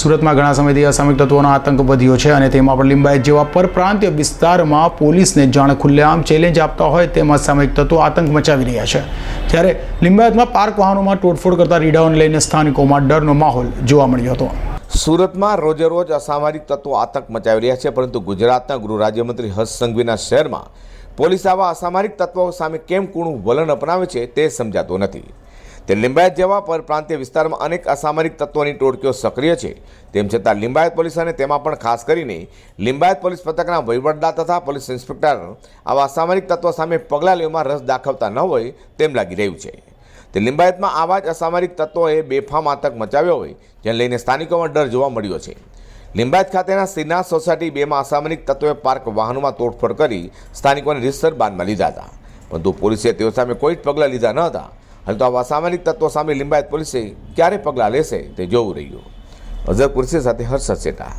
સુરતમાં ઘણા સમયથી અસામિક તત્વોનો આતંક વધ્યો છે અને તેમાં પણ લિંબાયત જેવા પરપ્રાંતીય વિસ્તારમાં પોલીસને જાણ ખુલ્લેઆમ ચેલેન્જ આપતા હોય તેમ અસામિક તત્વો આતંક મચાવી રહ્યા છે. ત્યારે લિંબાયતમાં પાર્ક વાહનોમાં તોડફોડ કરતા રીડાઓને લઈને સ્થાનિકોમાં ડરનો માહોલ જોવા મળ્યો હતો. સુરતમાં રોજે રોજ અસામરિક તત્વો આતંક મચાવી રહ્યા છે, પરંતુ ગુજરાતના ગૃહ રાજ્યમંત્રી હર્ષ સંઘવીના શહેરમાં પોલીસ આવા અસામાજિક તત્વો સામે કેમ કૂણું વલણ અપનાવે છે તે સમજાતું નથી. તે લિંબાયત જેવા પરપ્રાંતીય વિસ્તારમાં અનેક અસામરિક તત્વોની ટોળકીઓ સક્રિય છે. તેમ છતાં લિંબાયત પોલીસ અને તેમાં પણ ખાસ કરીને લિંબાયત પોલીસ પથકના વહીવટદાર તથા પોલીસ ઇન્સ્પેક્ટર આવા અસામરિક તત્વો સામે પગલાં લેવામાં રસ દાખવતા ન હોય તેમ લાગી રહ્યું છે. તે લિંબાયતમાં આવા જ અસામરિક તત્વોએ બેફામ આતંક મચાવ્યો હોય, જેને લઈને સ્થાનિકોમાં ડર જોવા મળ્યો છે. લિંબાયત ખાતેના સિન્હા સોસાયટી બેમાં અસામરિક તત્વોએ પાર્ક વાહનોમાં તોડફોડ કરી સ્થાનિકોને રીતસર બાંધમાં લીધા હતા. પરંતુ પોલીસે તેઓ સામે કોઈ જ પગલાં લીધા ન હતા. હાલ તો આવા સામાજિક તત્વો સામે લિંબાયત પોલીસે ક્યારે પગલાં લેશે તે જોવું રહ્યું. અઝર કુર્સી સાથે હર્ષદ શેઠા